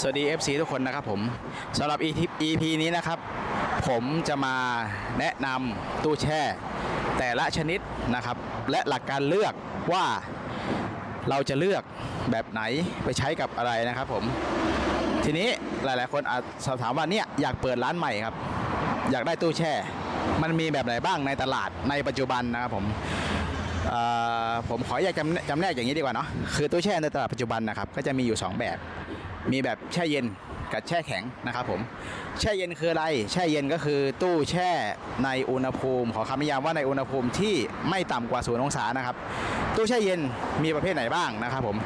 สวัสดี FC ทุกคนนะครับผมสำหรับ EP นี้นะครับ ผมจะมาแนะนำตู้แช่ แต่ละชนิดนะครับ และหลักการเลือกว่าเราจะเลือกแบบไหนไปใช้กับอะไรนะครับผม ทีนี้หลาย ๆ คนอาจสอบถามว่าเนี่ยอยากเปิดร้านใหม่ครับ อยากได้ตู้แช่ มันมีแบบไหนบ้างในตลาดในปัจจุบันนะครับผมผมขออยากจำจำแนกอย่างนี้ดีกว่าเนาะคือตู้แช่ในตลาดปัจจุบันนะครับ ก็จะมีอยู่ 2 แบบ มีแบบแช่เย็นกับแช่แข็งนะครับผมแช่เย็นคืออะไร แช่เย็นก็คือตู้แช่ในอุณหภูมิ ขอคำนิยามว่าในอุณหภูมิที่ไม่ต่ำกว่าศูนย์องศานะครับ ตู้แช่เย็นมีประเภทไหนบ้างนะครับผม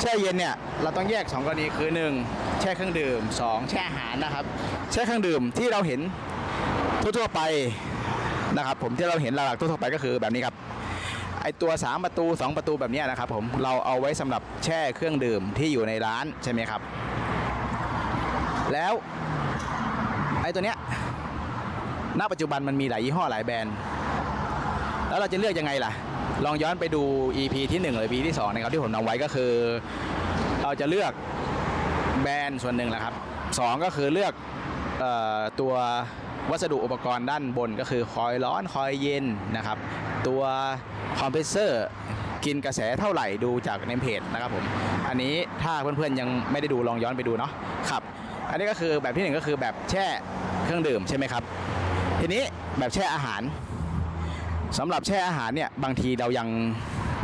แช่เย็นเนี่ยเราต้องแยก 2 กรณีคือ 1 แช่เครื่องดื่ม 2 แช่อาหารนะครับ แช่เครื่องดื่มที่เราเห็นทั่วๆไปนะครับผมที่เราเห็นหลักๆทั่วๆไปก็คือแบบนี้ครับ ไอตัว3ประตู 2 ประตูแบบนี้นะครับผมเราเอาไว้สำหรับแช่เครื่องดื่มที่อยู่ในร้านใช่ไหมครับ แล้วไอตัวเนี้ยณปัจจุบันมันมีหลายยี่ห้อหลายแบรนด์ แล้วเราจะเลือกยังไงล่ะ ลองย้อนไปดู EP ที่1หรือ EP ที่2นะครับที่ผมนำไว้ก็คือ เราจะเลือกแบรนด์ส่วนหนึ่งแหละครับสองก็คือเลือกออตัว วัสดุอุปกรณ์ด้านบนก็คือคอยร้อนคอยเย็นนะครับ ตัวคอมเพรสเซอร์กินกระแสเท่าไหร่ดูจากในเพจนะครับผม อันนี้ถ้าเพื่อนๆยังไม่ได้ดูลองย้อนไปดูเนาะครับอันนี้ก็คือแบบที่หนึ่งก็คือแบบแช่เครื่องดื่มใช่ไหมครับ ทีนี้แบบแช่อาหารสำหรับแช่อาหารเนี่ยบางทีเรายัง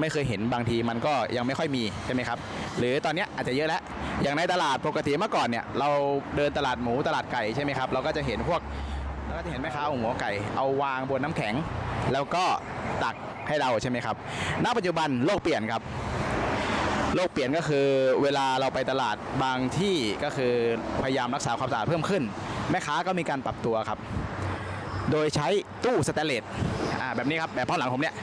ไม่เคยเห็นบางทีมันก็ยังไม่ค่อยมีใช่ไหมครับ หรือตอนนี้อาจจะเยอะแล้วอย่างในตลาดปกติเมื่อก่อนเนี่ยเราเดินตลาดหมูตลาดไก่ใช่ไหมครับเราก็จะเห็นพวก เราก็จะเห็นแม่ค้าเอาหัวไก่ เอาวางบนน้ำแข็ง แล้วก็ตักให้เราใช่ไหมครับ ณ ปัจจุบันโลกเปลี่ยนครับ โลกเปลี่ยนก็คือเวลาเราไปตลาดบางที่ก็คือพยายามรักษาความสะอาดเพิ่มขึ้น แม่ค้าก็มีการปรับตัวครับ โดยใช้ตู้สแตนเลสอ่าแบบนี้ครับแบบพ่อหลังผมเนี่ย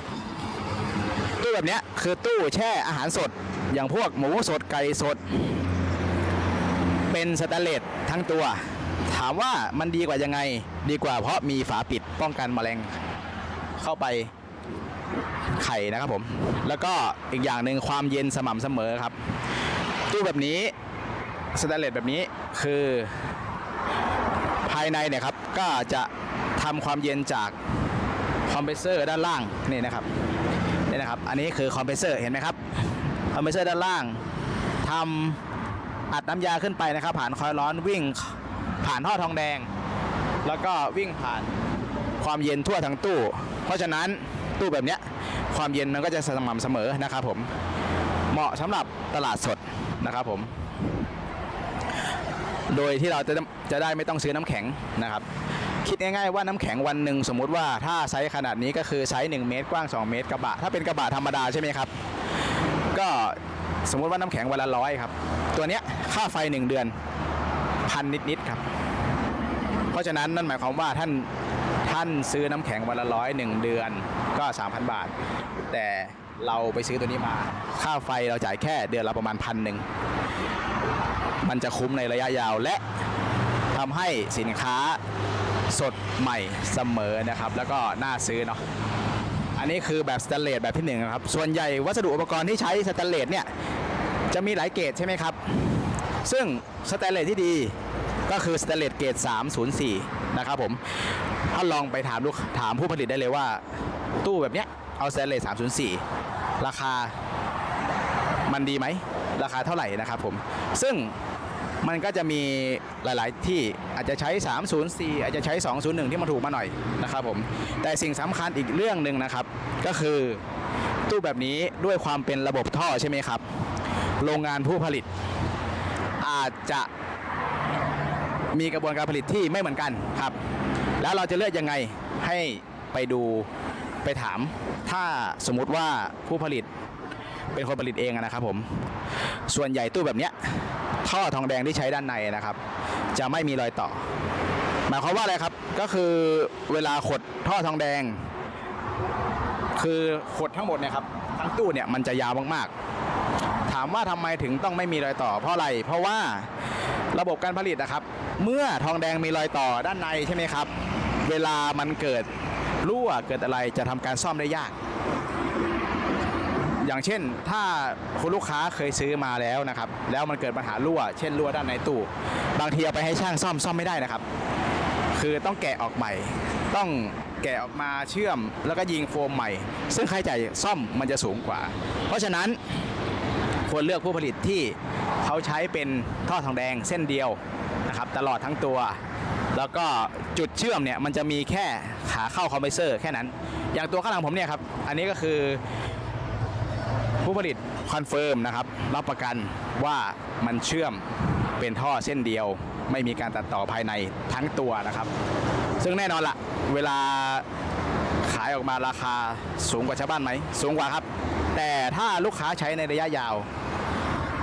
ตู้แบบเนี้ยคือตู้แช่อาหารสด อย่างพวกหมูสดไก่สด เป็นสแตนเลสทั้งตัว ถามว่ามันดีกว่ายังไง ดีกว่าเพราะมีฝาปิดป้องกันแมลงเข้าไปไข่นะครับผม แล้วก็อีกอย่างหนึ่งความเย็นสม่ำเสมอครับ ตู้แบบนี้สแตนเลสแบบนี้คือภายในเนี่ยครับก็จะทำความเย็นจากคอมเพรสเซอร์ด้านล่างนี่นะครับนี่นะครับ อันนี้คือคอมเพรสเซอร์เห็นไหมครับคอมเพรสเซอร์ด้านล่างทำอัดน้ำยาขึ้นไปนะครับ ผ่านคอยล์ร้อนวิ่ง ผ่านท่อทองแดง แล้วก็วิ่งผ่านความเย็นทั่วทั้งตู้ เพราะฉะนั้นตู้แบบเนี้ยความเย็นมันก็จะสม่ำเสมอนะครับผมเหมาะสำหรับตลาดสดนะครับผมโดยที่เราจะจะได้ไม่ต้องซื้อน้ำแข็งนะครับ คิดง่ายๆว่าน้ำแข็งวันหนึ่งสมมุติว่าถ้าไซส์ขนาดนี้ก็คือไซส์1เมตรกว้าง 2 เมตรกระบะถ้าเป็นกระบะธรรมดาใช่ไหมครับ ก็สมมุติว่าน้ำแข็งวันละร้อยครับ ตัวเนี้ยค่าไฟ 1 เดือน พันนิดๆครับ เพราะฉะนั้นนั่นหมายความว่าท่านท่านซื้อน้ำแข็งวันละร้อยหนึ่งเดือนก็ 3,000 บาท แต่เราไปซื้อตัวนี้มา ค่าไฟเราจ่ายแค่เดือนละประมาณพันหนึ่งมันจะคุ้มในระยะยาวและทำให้สินค้าสดใหม่เสมอนะครับ แล้วก็น่าซื้อเนาะอันนี้คือแบบสแตนเลสแบบที่หนึ่งนะครับ ส่วนใหญ่วัสดุอุปกรณ์ที่ใช้สแตนเลสเนี่ย จะมีหลายเกรดใช่ไหมครับ ซึ่งสแตนเลสที่ดีก็คือสแตนเลสเกรด304 นะครับผมถ้าลองไปถามลูกถามผู้ผลิตได้เลยว่า ตู้แบบเนี้ยเอาสแตนเลส304 ราคามันดีไหม ราคาเท่าไหร่นะครับผม ซึ่งมันก็จะมีหลาย ๆ ที่อาจจะใช้ 304 อาจจะใช้ 201 ที่มันถูกมาหน่อยนะครับผม แต่สิ่งสำคัญอีกเรื่องหนึ่งนะครับ ก็คือตู้แบบนี้ด้วยความเป็นระบบท่อใช่ไหมครับ โรงงานผู้ผลิต จจะมีกระบวนการผลิตที่ไม่เหมือนกันครับ แล้วเราจะเลือกยังไงให้ไปดูไปถาม ถ้าสมมุติว่าผู้ผลิตเป็นคนผลิตเองนะครับผม ส่วนใหญ่ตู้แบบเนี้ยท่อทองแดงที่ใช้ด้านในนะครับ จะไม่มีรอยต่อ หมายความว่าอะไรครับ ก็คือเวลาขดท่อทองแดง คือขดทั้งหมดเนี่ยครับทั้งตู้เนี่ยมันจะยาวมากๆ ถามว่าทำไมถึงต้องไม่มีรอยต่อ เพราะอะไร เพราะว่าระบบการผลิตนะครับ เมื่อทองแดงมีรอยต่อด้านในใช่ไหมครับ เวลามันเกิดรั่วเกิดอะไรจะทำการซ่อมได้ยาก อย่างเช่น ถ้าคุณลูกค้าเคยซื้อมาแล้วนะครับ แล้วมันเกิดปัญหารั่ว เช่นรั่วด้านในตู้ บางทีเอาไปให้ช่างซ่อมซ่อมไม่ได้นะครับ คือต้องแกะออกใหม่ ต้องแกะออกมาเชื่อมแล้วก็ยิงโฟมใหม่ ซึ่งค่าใช้จ่ายซ่อมมันจะสูงกว่า เพราะฉะนั้น ควรเลือกผู้ผลิตที่เขาใช้เป็นท่อทองแดงเส้นเดียวนะครับตลอดทั้งตัว แล้วก็จุดเชื่อมเนี่ยมันจะมีแค่ขาเข้าคอมเพรสเซอร์แค่นั้น อย่างตัวข้างหลังผมเนี่ยครับ อันนี้ก็คือผู้ผลิตคอนเฟิร์มนะครับรับประกันว่ามันเชื่อมเป็นท่อเส้นเดียว ไม่มีการตัดต่อภายในทั้งตัวนะครับ ซึ่งแน่นอนละเวลาขายออกมาราคาสูงกว่าชาวบ้านไหมสูงกว่าครับ แต่ถ้าลูกค้าใช้ในระยะยาว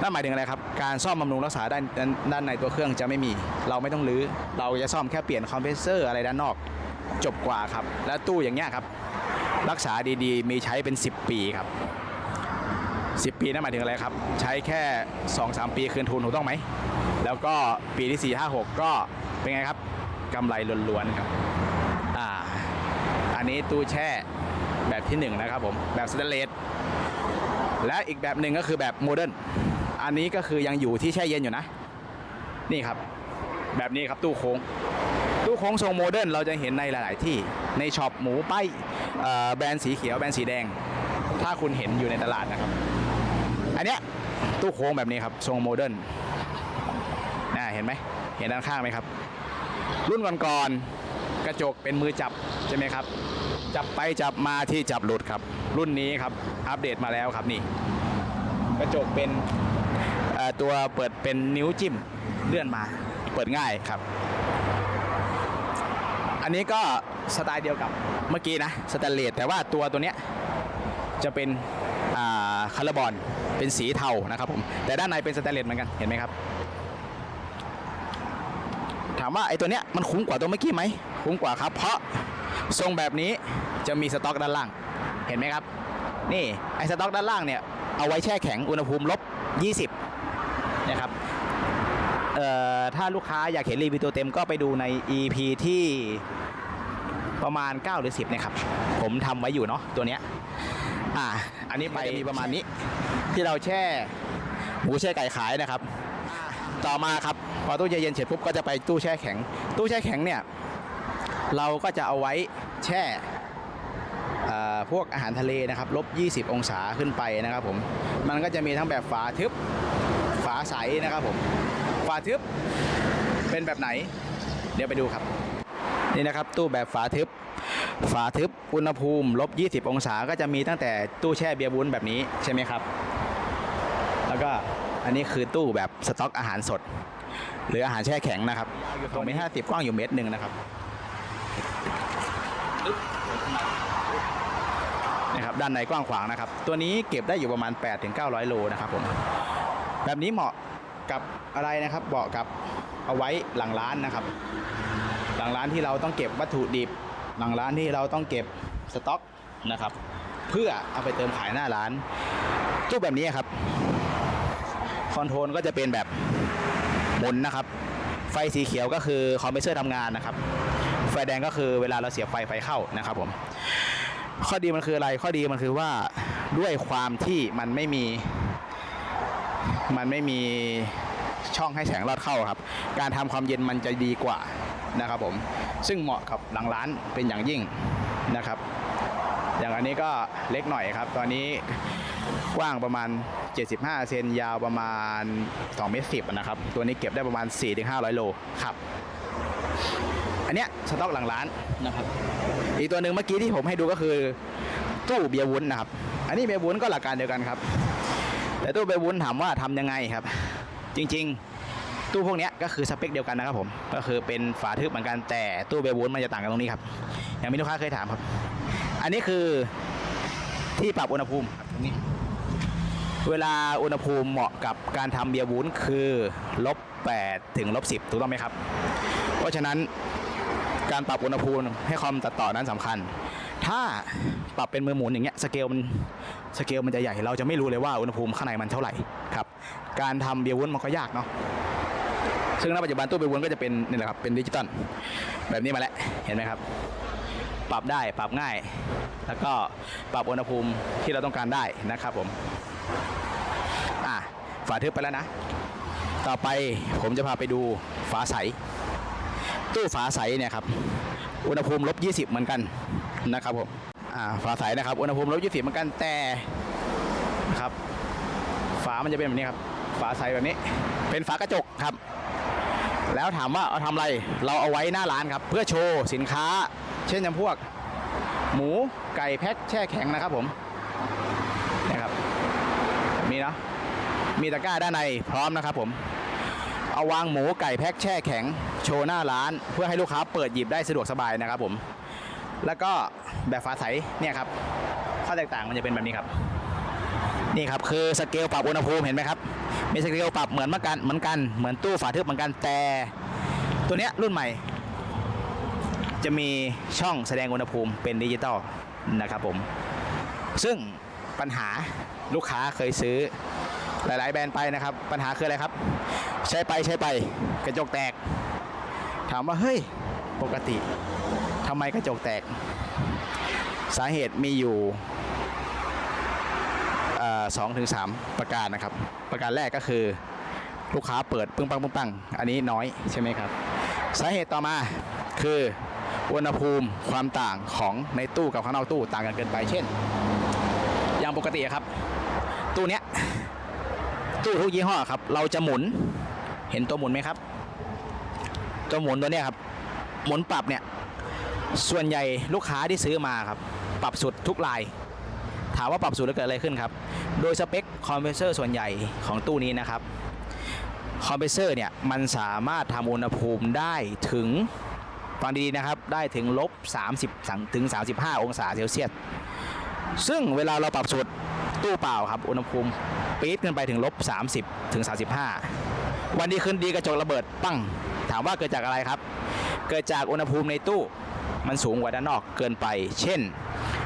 นั่นหมายถึงอะไรครับ การซ่อมบำรุงรักษาด้านด้านในตัวเครื่องจะไม่มี เราไม่ต้องรื้อ เราจะซ่อมแค่เปลี่ยนคอมเพรสเซอร์อะไรด้านนอก จบกว่าครับ และตู้อย่างเงี้ยครับ รักษาดีๆ มีใช้เป็น 10 ปีครับ 10 ปีนั่นหมายถึงอะไรครับ ใช้แค่ 2-3 ปีคืนทุนถูกต้องไหม แล้วก็ปีที่ 4 5 6 ก็เป็นไงครับกำไรล้วนๆครับ อ่า อันนี้ตู้แช่แบบที่ 1 นะครับผม แบบสแตนเลส และอีกแบบหนึ่งก็คือแบบโมเดิร์นอันนี้ก็คือยังอยู่ที่แช่เย็นอยู่นะ นี่ครับ แบบนี้ครับตู้โค้ง ตู้โค้งทรงโมเดิร์นเราจะเห็นในหลาย ๆ ที่ในช็อปหมูป้ายแบรนด์สีเขียวแบรนด์สีแดง ถ้าคุณเห็นอยู่ในตลาดนะครับ อันเนี้ยตู้โค้งแบบนี้ครับทรงโมเดิร์นน่าเห็นไหมเห็นด้านข้างไหมครับ รุ่นก่อนๆกระจกเป็นมือจับใช่ไหมครับ จับไปจับมาที่จับหลุดครับ รุ่นนี้ครับอัปเดตมาแล้วครับนี่กระจกเป็นเอ่อตัวเปิดเป็นนิ้วจิ้มเลื่อนมา เปิดง่ายครับ อันนี้ก็สไตล์เดียวกับเมื่อกี้นะสแตนเลสแต่ว่าตัวตัวเนี้ยจะเป็นอ่าคาร์บอนเป็นสีเทานะครับผมแต่ด้านในเป็นสแตนเลสเหมือนกันเห็นไหมครับ ถามว่าไอ้ตัวเนี้ยมันคุ้มกว่าตัวเมื่อกี้ไหมคุ้มกว่าครับ เพราะทรงแบบนี้จะมีสต็อกด้านล่าง เห็นไหมครับ นี่ไอ้สต็อกด้านล่างเนี่ยเอาไว้แช่แข็งอุณหภูมิลบ 20นะครับเอ่อถ้าลูกค้าอยากเห็นรีวิวตัวเต็มก็ไปดูใน EP ที่ประมาณ 9 หรือ 10นะครับ ผมทำไว้อยู่เนาะตัวเนี้ยอ่า อันนี้ไปมีประมาณนี้ ที่เราแช่หมูแช่ไก่ขายนะครับ ต่อมาครับ พอตู้เย็นเสร็จปุ๊บก็จะไปตู้แช่แข็ง ตู้แช่แข็งเนี่ย เราก็จะเอาไว้แช่เอ่อ พวกอาหารทะเลนะครับลบ 20 องศาขึ้นไปนะครับผมมันก็จะมีทั้งแบบฝาทึบฝาใสนะครับผมฝาทึบเป็นแบบไหน เดี๋ยวไปดูครับ นี่นะครับตู้แบบฝาทึบ ฝาทึบอุณหภูมิลบ 20 องศาก็จะมีตั้งแต่ตู้แช่เบียร์วุ้นแบบนี้ใช่ไหมครับ แล้วก็อันนี้คือตู้แบบสต็อกอาหารสด หรืออาหารแช่แข็งนะครับตรงเมตรห้าสิบกว้างอยู่เมตรหนึ่งนะครับ นะครับด้านในกว้างขวางนะครับ ตัวนี้เก็บได้อยู่ประมาณ 8-900 โลนะครับผมแบบนี้เหมาะกับอะไรนะครับเหมาะกับเอาไว้หลังร้านนะครับ หลังร้านที่เราต้องเก็บวัตถุดิบ หลังร้านที่เราต้องเก็บสต็อกนะครับ เพื่อเอาไปเติมขายหน้าร้านตู้แบบนี้ครับคอนโทรลก็จะเป็นแบบหมุนนะครับ ไฟสีเขียวก็คือคอมเพรสเซอร์ทำงานนะครับ ไฟแดงก็คือเวลาเราเสียบไฟไฟเข้านะครับผม ข้อดีมันคืออะไร ข้อดีมันคือว่าด้วยความที่มันไม่มี มันไม่มีช่องให้แสงรอดเข้าครับ การทำความเย็นมันจะดีกว่านะครับผม ซึ่งเหมาะกับหลังร้านเป็นอย่างยิ่งนะครับ อย่างอันนี้ก็เล็กหน่อยครับ ตอนนี้กว้างประมาณ 75 เซนยาวประมาณ2เมตร10นะครับ ตัวนี้เก็บได้ประมาณ 4-500 โลครับ อันเนี้ยสต็อกหลังร้าน นะครับ อีกตัวหนึ่งเมื่อกี้ที่ผมให้ดูก็คือตู้เบียร์วุ้นนะครับ อันนี้เบียร์วุ้นก็หลักการเดียวกันครับ แต่ตู้เบียร์วุ้นถามว่าทำยังไงครับ จริง ๆ ตู้พวกเนี้ยก็คือสเปคเดียวกันนะครับผม ก็คือเป็นฝาทึบเหมือนกันแต่ตู้เบียร์วุ้นมันจะต่างกันตรงนี้ครับ อย่างมีลูกค้าเคยถามครับ อันนี้คือที่ปรับอุณหภูมิครับตรงนี้ เวลาอุณหภูมิเหมาะกับการทำเบียร์วุ้นคือลบ8ถึงลบ10ถูกต้องไหมครับ เพราะฉะนั้นการปรับอุณหภูมิให้คอมตัดต่อนั้นสำคัญ ถ้าปรับเป็นมือหมุนอย่างเงี้ยสเกลมันสเกลมันจะใหญ่ เราจะไม่รู้เลยว่าอุณหภูมิข้างในมันเท่าไหร่ครับ การทำเบียร์วุ้นมันก็ยากเนาะซึ่งณปัจจุบันตู้เบียร์วุ้นก็จะเป็นนี่แหละครับเป็นดิจิตอลแบบนี้มาแล้วเห็นไหมครับ ปรับได้ปรับง่าย แล้วก็ปรับอุณหภูมิที่เราต้องการได้นะครับผมอะฝาทึบไปแล้วนะ ต่อไปผมจะพาไปดูฝาใส ตู้ฝาใสเนี่ยครับอุณหภูมิลบ20 เหมือนกันนะครับผมอ่าฝาใสนะครับอุณหภูมิลบ20 เหมือนกันแต่นะครับฝามันจะเป็นแบบนี้ครับ ฝาใสแบบนี้ เป็นฝากระจกครับ แล้วถามว่าเอาทำอะไรเราเอาไว้หน้าร้านครับ เพื่อโชว์สินค้า เช่นจำพวก หมูไก่แพ็คแช่แข็งนะครับผมนะครับแบบนี้เนาะมีตะกร้าด้านในพร้อมนะครับผม เอาวางหมูไก่แพ็คแช่แข็งโชว์หน้าร้าน เพื่อให้ลูกค้าเปิดหยิบได้สะดวกสบายนะครับผม แล้วก็แบบฝาใสเนี่ยครับข้อแตกต่างมันจะเป็นแบบนี้ครับ นี่ครับคือสเกลปรับอุณหภูมิเห็นไหมครับมีสเกลปรับเหมือนเหมือนกันเหมือนกันเหมือนตู้ฝาทึบเหมือนกันแต่ตัวเนี้ยรุ่นใหม่ จะมีช่องแสดงอุณหภูมิเป็นดิจิตอลนะครับผม ซึ่งปัญหาลูกค้าเคยซื้อ หลาย ๆ แบรนด์ไปนะครับ ปัญหาคืออะไรครับ ใช้ไปใช้ไปกระจกแตก ถามว่าเฮ้ยปกติทำไมกระจกแตก สาเหตุมีอยู่สองถึงสามประการนะครับ ประการแรกก็คือลูกค้าเปิดปึ้งปังปึ้งปังอันนี้น้อยใช่ไหมครับ สาเหตุต่อมาคืออุณหภูมิความต่างของในตู้กับข้างนอกตู้ต่างกันเกินไป เช่น อย่างปกติครับ ตู้ทุกยี่ห้อครับ เราจะหมุน เห็นตัวหมุนไหมครับ ตัวหมุนตัวเนี้ยครับ หมุนปรับเนี่ย ส่วนใหญ่ลูกค้าที่ซื้อมาครับ ปรับสุดทุกลาย ถามว่าปรับสุดแล้วเกิดอะไรขึ้นครับ โดยสเปคคอมเพรสเซอร์ส่วนใหญ่ของตู้นี้นะครับคอมเพรสเซอร์เนี่ยมันสามารถทำอุณหภูมิได้ถึงฟังดีๆนะครับ ได้ถึงลบ 30 ถึง 35 องศาเซลเซียส ซึ่งเวลาเราปรับสุดตู้เปล่าครับ อุณหภูมิ ปี๊ดขึ้นไปถึงลบ30ถึง35 วันดีคืนดีกระจกระเบิดปั้ง ถามว่าเกิดจากอะไรครับ เกิดจากอุณหภูมิในตู้มันสูงกว่าด้านนอกเกินไป เช่น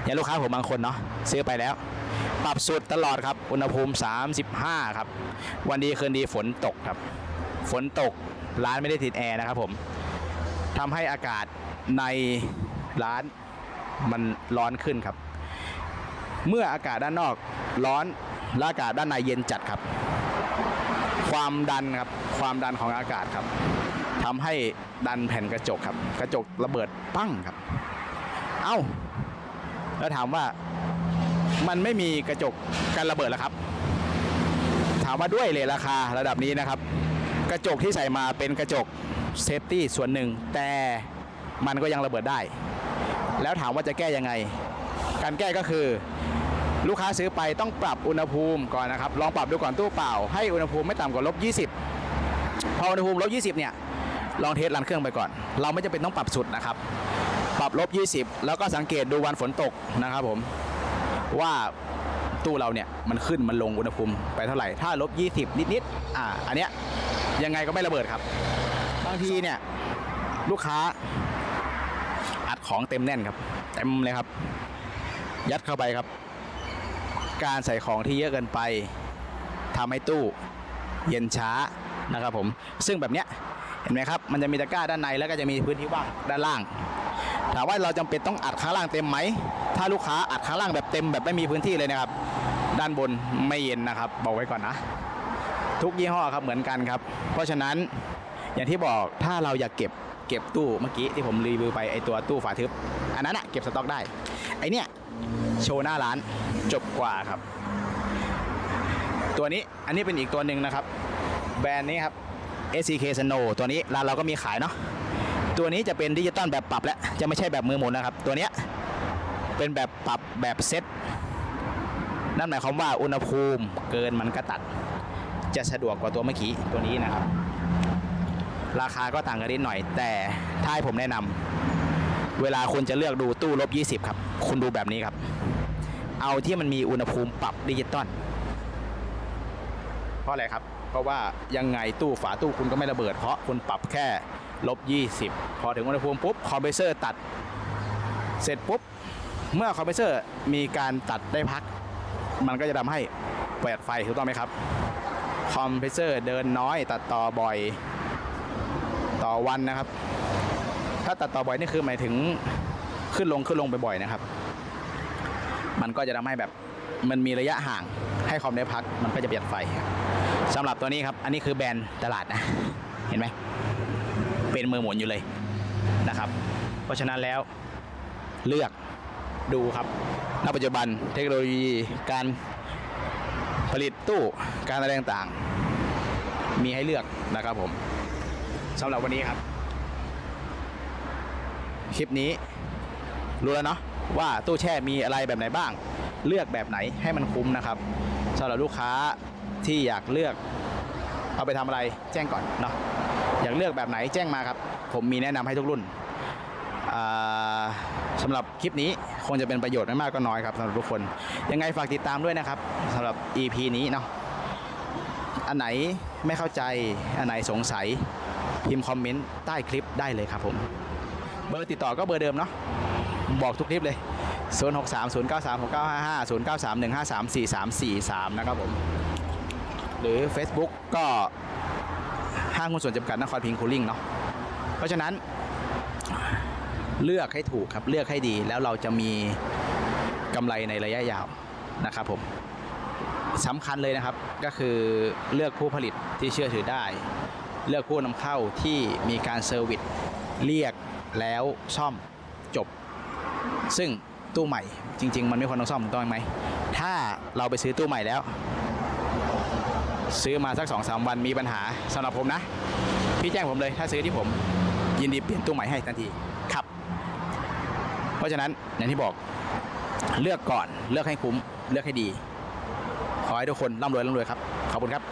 อย่างลูกค้าผมบางคนเนาะซื้อไปแล้ว ปรับสุดตลอดครับ อุณหภูมิ 35 ครับ วันดีคืนดีฝนตกครับ ฝนตกร้านไม่ได้ติดแอร์นะครับผมทำให้อากาศในร้านมันร้อนขึ้นครับ เมื่ออากาศด้านนอกร้อน และอากาศด้านในเย็นจัดครับ ความดันครับความดันของอากาศครับทำให้ดันแผ่นกระจกครับ กระจกระเบิดปั้งครับ เอ้า แล้วถามว่ามันไม่มีกระจกกันระเบิดแล้วครับ ถามว่าด้วยเลยราคาระดับนี้นะครับ กระจกที่ใส่มาเป็นกระจกเซฟตี้ส่วนหนึ่ง แต่มันก็ยังระเบิดได้ แล้วถามว่าจะแก้ยังไง การแก้ก็คือ ลูกค้าซื้อไปต้องปรับอุณหภูมิก่อนนะครับ ลองปรับดูก่อนตู้เปล่า ให้อุณหภูมิไม่ต่ำกว่าลบ20 พออุณหภูมิลบ20 เนี่ย ลองเทสรันเครื่องไปก่อน เราไม่จำเป็นต้องปรับสุดนะครับ ปรับลบ20 แล้วก็สังเกตดูวันฝนตกนะครับผม ว่าตู้เราเนี่ยมันขึ้นมันลงอุณหภูมิไปเท่าไหร่ ถ้าลบ20 นิดๆ อ่า อันเนี้ยยังไงก็ไม่ระเบิดครับ บางทีเนี่ยลูกค้าอัดของเต็มแน่นครับ เต็มเลยครับ ยัดเข้าไปครับ การใส่ของที่เยอะเกินไปทำให้ตู้เย็นช้านะครับผม ซึ่งแบบเนี้ยเห็นไหมครับ มันจะมีตะกร้าด้านในแล้วก็จะมีพื้นที่ว่างด้านล่าง ถามว่าเราจำเป็นต้องอัดข้างล่างเต็มไหม ถ้าลูกค้าอัดข้างล่างแบบเต็มแบบไม่มีพื้นที่เลยนะครับ ด้านบนไม่เย็นนะครับ บอกไว้ก่อนนะ ทุกยี่ห้อครับเหมือนกันครับ เพราะฉะนั้นอย่างที่บอกถ้าเราอยากเก็บเก็บตู้เมื่อกี้ที่ผมรีวิวไปไอตัวตู้ฝาทึบ อันนั้นอะเก็บสต็อกได้ ไอเนี้ย โชว์หน้าร้านจบกว่าครับ ตัวนี้อันนี้เป็นอีกตัวหนึ่งนะครับ แบรนด์นี้ครับ SCK Snow ตัวนี้ร้านเราก็มีขายเนาะตัวนี้จะเป็นดิจิตอลแบบปรับแล้วจะไม่ใช่แบบมือหมุนนะครับ ตัวเนี้ยเป็นแบบปรับแบบเซตนั่นหมายความว่าอุณหภูมิเกินมันก็ตัด จะสะดวกกว่าตัวเมื่อกี้ตัวนี้นะครับ ราคาก็ต่างกันนิดหน่อย แต่ถ้าให้ผมแนะนำเวลาคุณจะเลือกดูตู้ลบ 20 ครับ คุณดูแบบนี้ครับ เอาที่มันมีอุณหภูมิปรับดิจิตอลเพราะอะไรครับ เพราะว่ายังไงตู้ฝาตู้คุณก็ไม่ระเบิดเพราะคุณปรับแค่ลบ 20 พอถึงอุณหภูมิปุ๊บคอมเพรสเซอร์ตัด เสร็จปุ๊บ เมื่อคอมเพรสเซอร์มีการตัดได้พัก มันก็จะทำให้เปิดไฟถูกต้องไหมครับ คอมเพรสเซอร์เดินน้อยตัดต่อบ่อยต่อวันนะครับ ถ้าตัดต่อบ่อยนี่คือหมายถึงขึ้นลงขึ้นลงบ่อยนะครับ มันก็จะทำให้แบบมันมีระยะห่างให้ความได้พักมันก็จะเปลี่ยนไฟครับสำหรับตัวนี้ครับ อันนี้คือแบรนด์ตลาดนะ เห็นไหมเป็นมือหมุนอยู่เลยนะครับ เพราะฉะนั้นแล้วเลือกดูครับณปัจจุบันเทคโนโลยีการผลิตตู้การอะไรต่างๆ มีให้เลือกนะครับผมสำหรับวันนี้ครับ คลิปนี้รู้แล้วเนาะ ว่าตู้แช่มีอะไรแบบไหนบ้าง เลือกแบบไหนให้มันคุ้มนะครับสำหรับลูกค้าที่อยากเลือก เอาไปทำอะไรแจ้งก่อนเนาะอยากเลือกแบบไหนแจ้งมาครับ ผมมีแนะนำให้ทุกรุ่นอ่าสำหรับคลิปนี้คงจะเป็นประโยชน์ไม่มากก็น้อยครับสำหรับทุกคน ยังไงฝากติดตามด้วยนะครับสำหรับ EP นี้เนาะอันไหนไม่เข้าใจ อันไหนสงสัย พิมพ์คอมเมนต์ใต้คลิปได้เลยครับผม เบอร์ติดต่อก็เบอร์เดิมเนาะ บอกทุกคลิปเลย 0 6 3 0 9 3 6 9 5 5 0 9 3 1 5 3 4 3 4 3 นะครับผม หรือ Facebook ก็ห้างหุ้นส่วนจำกัดนครพิงค์คูลิ่งเนาะเพราะฉะนั้น เลือกให้ถูกครับ เลือกให้ดีแล้วเราจะมีกำไรในระยะยาวนะครับผมสำคัญเลยนะครับก็คือเลือกผู้ผลิตที่เชื่อถือได้ เลือกผู้นำเข้าที่มีการเซอร์วิสเรียกแล้วซ่อมจบ ซึ่งตู้ใหม่จริง ๆ มันไม่ควรต้องซ่อมถูกต้องไหม ถ้าเราไปซื้อตู้ใหม่แล้ว ซื้อมาสักสองสามวันมีปัญหาสำหรับผมนะ พี่แจ้งผมเลยถ้าซื้อที่ผม ยินดีเปลี่ยนตู้ใหม่ให้ทันทีครับ เพราะฉะนั้นอย่างที่บอกเลือกก่อนเลือกให้คุ้มเลือกให้ดี ขอให้ทุกคนร่ำรวยร่ำรวยครับ ขอบคุณครับ